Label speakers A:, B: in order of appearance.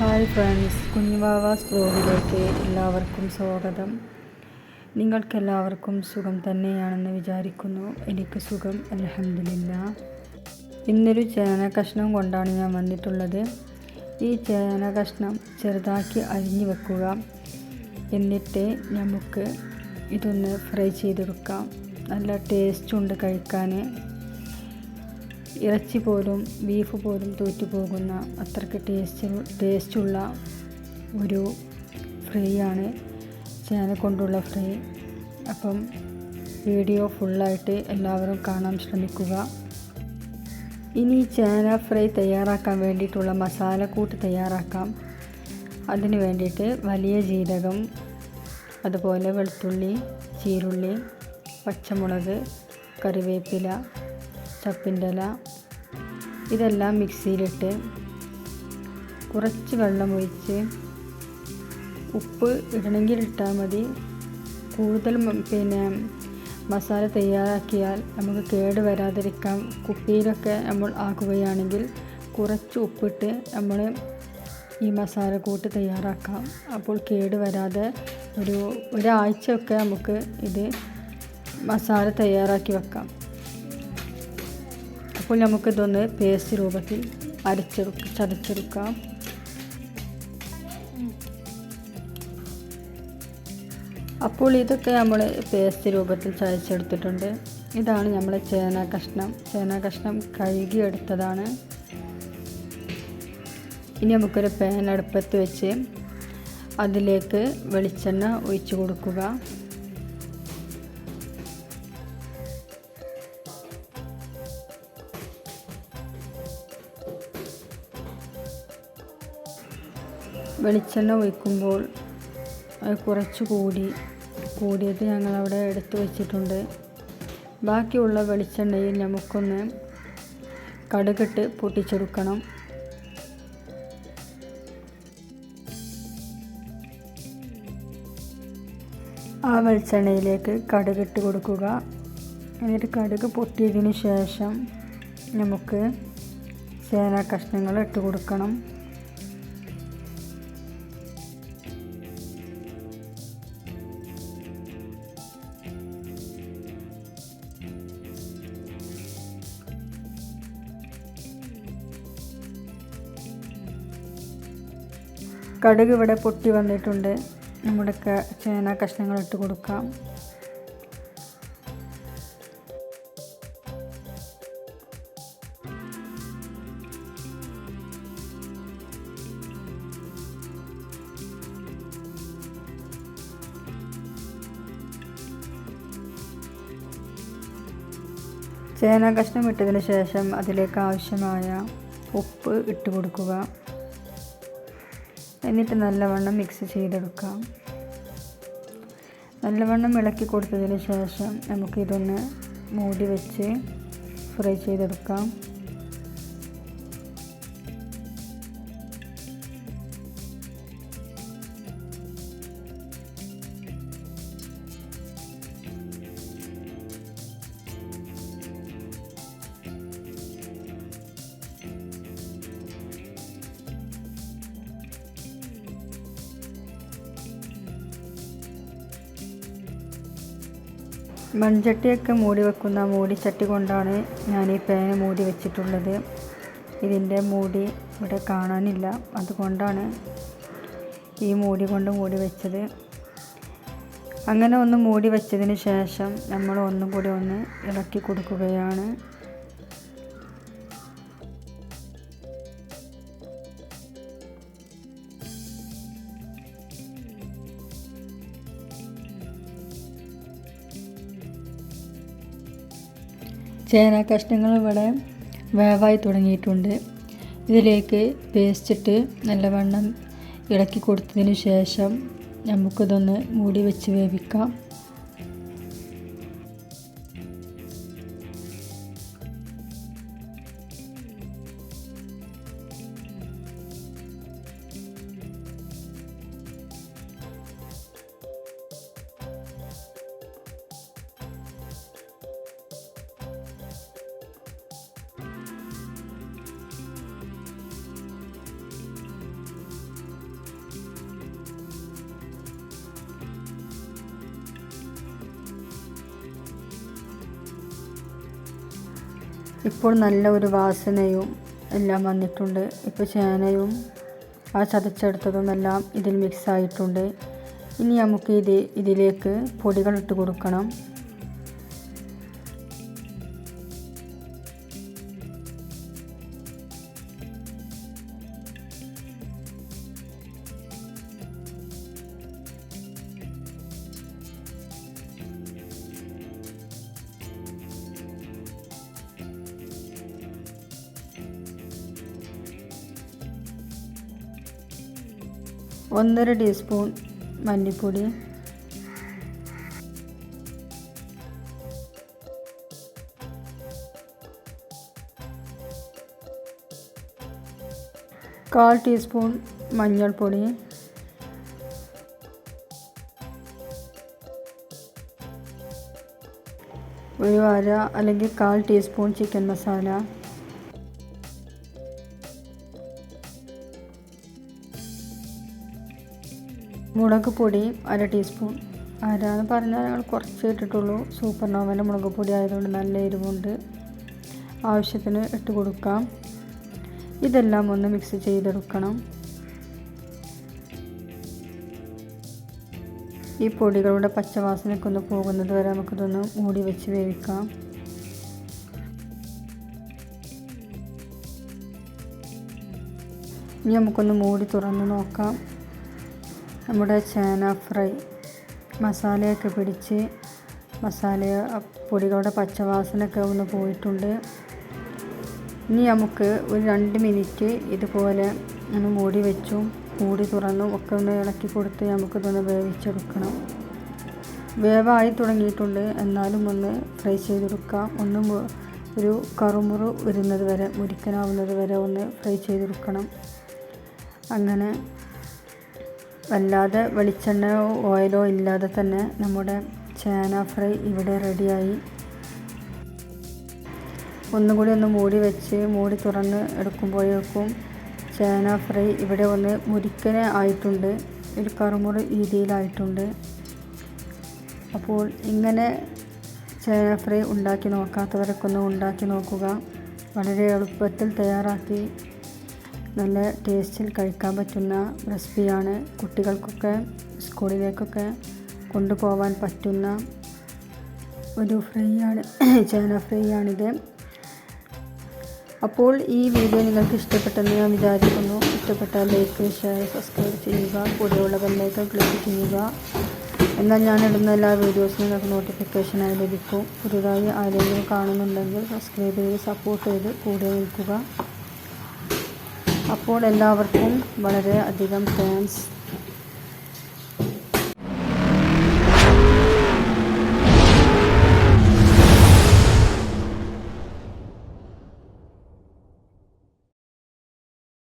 A: Hi friends കുഞ്ഞുവാവാസ് ബ്ലോഗിലേക്ക് എല്ലാവർക്കും സ്വാഗതം. നിങ്ങൾക്കെല്ലാവർക്കും സുഖം തന്നെയാണെന്ന് വിചാരിക്കുന്നു. എനിക്ക് സുഖം അലഹമില്ല ഇന്നൊരു ചേന കഷ്ണം കൊണ്ടാണ് ഞാൻ വന്നിട്ടുള്ളത്. ഈ ചേന കഷ്ണം ചെറുതാക്കി അരിഞ്ഞു വെക്കുക. എന്നിട്ട് നമുക്ക് ഇതൊന്ന് ഫ്രൈ ചെയ്തെടുക്കാം. നല്ല ടേസ്റ്റ് ഉണ്ട് കഴിക്കാൻ. ഇറച്ചി പോലും ബീഫ് പോലും തോറ്റുപോകുന്ന അത്രയ്ക്ക് ടേസ്റ്റ് ടേസ്റ്റുള്ള ഒരു ഫ്രൈ ആണ് ചേന കൊണ്ടുള്ള ഫ്രൈ അപ്പം വീഡിയോ ഫുള്ളായിട്ട് എല്ലാവരും കാണാൻ ശ്രമിക്കുക. ഇനി ചേന ഫ്രൈ തയ്യാറാക്കാൻ വേണ്ടിയിട്ടുള്ള മസാലക്കൂട്ട് തയ്യാറാക്കാം. അതിന് വേണ്ടിയിട്ട് വലിയ ജീരകം അതുപോലെ വെളുത്തുള്ളി ചീരുള്ളി പച്ചമുളക് കറിവേപ്പില ചപ്പിന്റെ ഇല ഇതെല്ലാം മിക്സിയിലിട്ട് കുറച്ച് വെള്ളം ഒഴിച്ച് ഉപ്പ് ഇടണമെങ്കിൽ ഇട്ടാൽ മതി. കൂടുതൽ പിന്നെ മസാല തയ്യാറാക്കിയാൽ നമുക്ക് കേട് വരാതിരിക്കാം. കുപ്പിയിലൊക്കെ നമ്മൾ ആക്കുകയാണെങ്കിൽ കുറച്ച് ഉപ്പിട്ട് നമ്മൾ ഈ മസാല കൂട്ട് തയ്യാറാക്കാം. അപ്പോൾ കേട് വരാതെ ഒരു ഒരാഴ്ചയൊക്കെ നമുക്ക് ഇത് മസാല തയ്യാറാക്കി വെക്കാം. അപ്പോൾ നമുക്കിതൊന്ന് പേസ്റ്റ് രൂപത്തിൽ അരച്ചെടുക്ക ചതച്ചെടുക്കാം. അപ്പോൾ ഇതൊക്കെ നമ്മൾ പേസ്റ്റ് രൂപത്തിൽ ചതച്ചെടുത്തിട്ടുണ്ട്. ഇതാണ് നമ്മളെ ചേന കഷ്ണം. ചേന കഷ്ണം കഴുകിയെടുത്തതാണ് ഇനി നമുക്കൊരു പാൻ അടുപ്പത്ത് വെച്ച് അതിലേക്ക് വെളിച്ചെണ്ണ ഒഴിച്ചു കൊടുക്കുക. വെളിച്ചെണ്ണ ഒഴിക്കുമ്പോൾ അത് കുറച്ച് കൂടി കൂടിയത് ഞങ്ങളവിടെ എടുത്തു വെച്ചിട്ടുണ്ട്. ബാക്കിയുള്ള വെളിച്ചെണ്ണയിൽ നമുക്കൊന്ന് കടുകിട്ട് പൊട്ടിച്ചെടുക്കണം. ആ വെളിച്ചെണ്ണയിലേക്ക് കടുകിട്ട് കൊടുക്കുക. എന്നിട്ട് കടുക് പൊട്ടിയതിന് ശേഷം നമുക്ക് ചേന കഷ്ണങ്ങൾ ഇട്ട് കൊടുക്കണം. കടുക് ഇവിടെ പൊട്ടി വന്നിട്ടുണ്ട്. നമ്മുടെ ചേന കഷ്ണങ്ങൾ ഇട്ട് കൊടുക്കാം. ചേന കഷ്ണം ഇട്ടതിന് ശേഷം അതിലേക്ക് ആവശ്യമായ ഉപ്പ് ഇട്ട് കൊടുക്കുക. എന്നിട്ട് നല്ലവണ്ണം മിക്സ് ചെയ്തെടുക്കാം. നല്ലവണ്ണം ഇളക്കി കൊടുത്തതിന് ശേഷം നമുക്കിതൊന്ന് മൂടി വെച്ച് ഫ്രൈ ചെയ്തെടുക്കാം. മൺചട്ടിയൊക്കെ മൂടി വെക്കുന്ന മൂടിച്ചട്ടി കൊണ്ടാണ് ഞാൻ ഈ പേന മൂടി വെച്ചിട്ടുള്ളത്. ഇതിന്റെ മൂടി ഇവിടെ കാണാനില്ല. അതുകൊണ്ടാണ് ഈ മൂടി കൊണ്ട് മൂടി വെച്ചത്. അങ്ങനെ ഒന്ന് മൂടി വെച്ചതിന് ശേഷം നമ്മൾ ഒന്നും കൂടി ഒന്ന് ഇളക്കി കൊടുക്കുകയാണ്. ചേന കഷ്ണങ്ങൾ ഇവിടെ വേവായി തുടങ്ങിയിട്ടുണ്ട്. ഇതിലേക്ക് പേസ്റ്റിട്ട് നല്ലവണ്ണം ഇളക്കി കൊടുത്തതിന് ശേഷം നമുക്കിതൊന്ന് മൂടി വെച്ച് വേവിക്കാം. ഇപ്പോൾ നല്ല ഒരു വാസനയും എല്ലാം വന്നിട്ടുണ്ട്. ഇപ്പോൾ ചേനയും ആ ചതച്ചെടുത്തതും എല്ലാം ഇതിൽ മിക്സ് ആയിട്ടുണ്ട്. ഇനി നമുക്ക് ഇത് ഇതിലേക്ക് പൊടികൾ ഇട്ട് കൊടുക്കണം. ഒന്നര ടീസ്പൂൺ മല്ലിപ്പൊടി. കാൽ ടീസ്പൂൺ മഞ്ഞൾപ്പൊടി. ഒരു അര അല്ലെങ്കിൽ കാൽ ടീസ്പൂൺ ചിക്കൻ മസാല. മുളക് പൊടി അര ടീസ്പൂൺ. അര പറഞ്ഞാൽ ഞങ്ങൾ കുറച്ച് ഇട്ടിട്ടുള്ളൂ. സൂപ്പർ നോവന്റെ മുളക് പൊടി ആയതുകൊണ്ട് നല്ല എരിവുണ്ട്. ആവശ്യത്തിന് ഇട്ട് കൊടുക്കാം. ഇതെല്ലാം ഒന്ന് മിക്സ് ചെയ്തെടുക്കണം. ഈ പൊടികളുടെ പച്ചവാസനയൊക്കെ ഒന്ന് പോകുന്നത് വരെ നമുക്കിതൊന്ന് മൂടി വെച്ച് വേവിക്കാം. ഇനി നമുക്കൊന്ന് മൂടി തുറന്ന് നോക്കാം. നമ്മുടെ ചേന ഫ്രൈ മസാലയൊക്കെ പിടിച്ച് മസാല പൊടികളുടെ പച്ചവാസനയൊക്കെ ഒന്ന് പോയിട്ടുണ്ട്. ഇനി നമുക്ക് ഒരു രണ്ട് മിനിറ്റ് ഇതുപോലെ ഒന്ന് മൂടി വെച്ചും മൂടി തുറന്നും ഒക്കെ ഒന്ന് ഇളക്കി കൊടുത്ത് നമുക്കിതൊന്ന് വേവിച്ചെടുക്കണം. വേവായി തുടങ്ങിയിട്ടുണ്ട്. എന്നാലും ഒന്ന് ഫ്രൈ ചെയ്തെടുക്കാം. ഒന്ന് ഒരു കറുമുറു വരുന്നത് വരെ മുരിക്കനാവുന്നത് വരെ ഒന്ന് ഫ്രൈ ചെയ്തെടുക്കണം. അങ്ങനെ വല്ലാതെ വെളിച്ചെണ്ണയോ ഓയിലോ ഇല്ലാതെ തന്നെ നമ്മുടെ ചേന ഫ്രൈ ഇവിടെ റെഡിയായി. ഒന്നുകൂടി ഒന്ന് മൂടി വെച്ച് മൂടി തുറന്ന് എടുക്കുമ്പോഴേക്കും ചേന ഫ്രൈ ഇവിടെ ഒന്ന് മുരിക്കനെ ആയിട്ടുണ്ട്. ഒരു കറുമുറി രീതിയിലായിട്ടുണ്ട്. അപ്പോൾ ഇങ്ങനെ ചേന ഫ്രൈ ഉണ്ടാക്കി നോക്കാത്തവരൊക്കെ ഒന്ന് ഉണ്ടാക്കി നോക്കുക. വളരെ എളുപ്പത്തിൽ തയ്യാറാക്കി നല്ല ടേസ്റ്റിൽ കഴിക്കാൻ പറ്റുന്ന റെസിപ്പിയാണ് കുട്ടികൾക്കൊക്കെ സ്കൂളിലേക്കൊക്കെ കൊണ്ടുപോകാൻ പറ്റുന്ന ഒരു ഫ്രൈ ആണ് ചേന ഫ്രൈ ആണിത്. അപ്പോൾ ഈ വീഡിയോ നിങ്ങൾക്ക് ഇഷ്ടപ്പെട്ടെന്ന് ഞാൻ വിചാരിക്കുന്നു. ഇഷ്ടപ്പെട്ടാൽ ലൈക്ക് ഷെയർ സബ്സ്ക്രൈബ് ചെയ്യുക. കൂടെയുള്ള ബെല്ലൈക്കൺ ക്ലിക്ക് ചെയ്യുക. എന്നാൽ ഞാൻ ഇടുന്ന എല്ലാ വീഡിയോസും നിങ്ങൾക്ക് നോട്ടിഫിക്കേഷനായി ലഭിക്കും. പുതുതായി ആരെങ്കിലും കാണുന്നുണ്ടെങ്കിൽ സബ്സ്ക്രൈബ് ചെയ്ത് സപ്പോർട്ട് ചെയ്ത് കൂടെ നിൽക്കുക. അപ്പോൾ എല്ലാവർക്കും വളരെ അധികം താങ്ക്സ്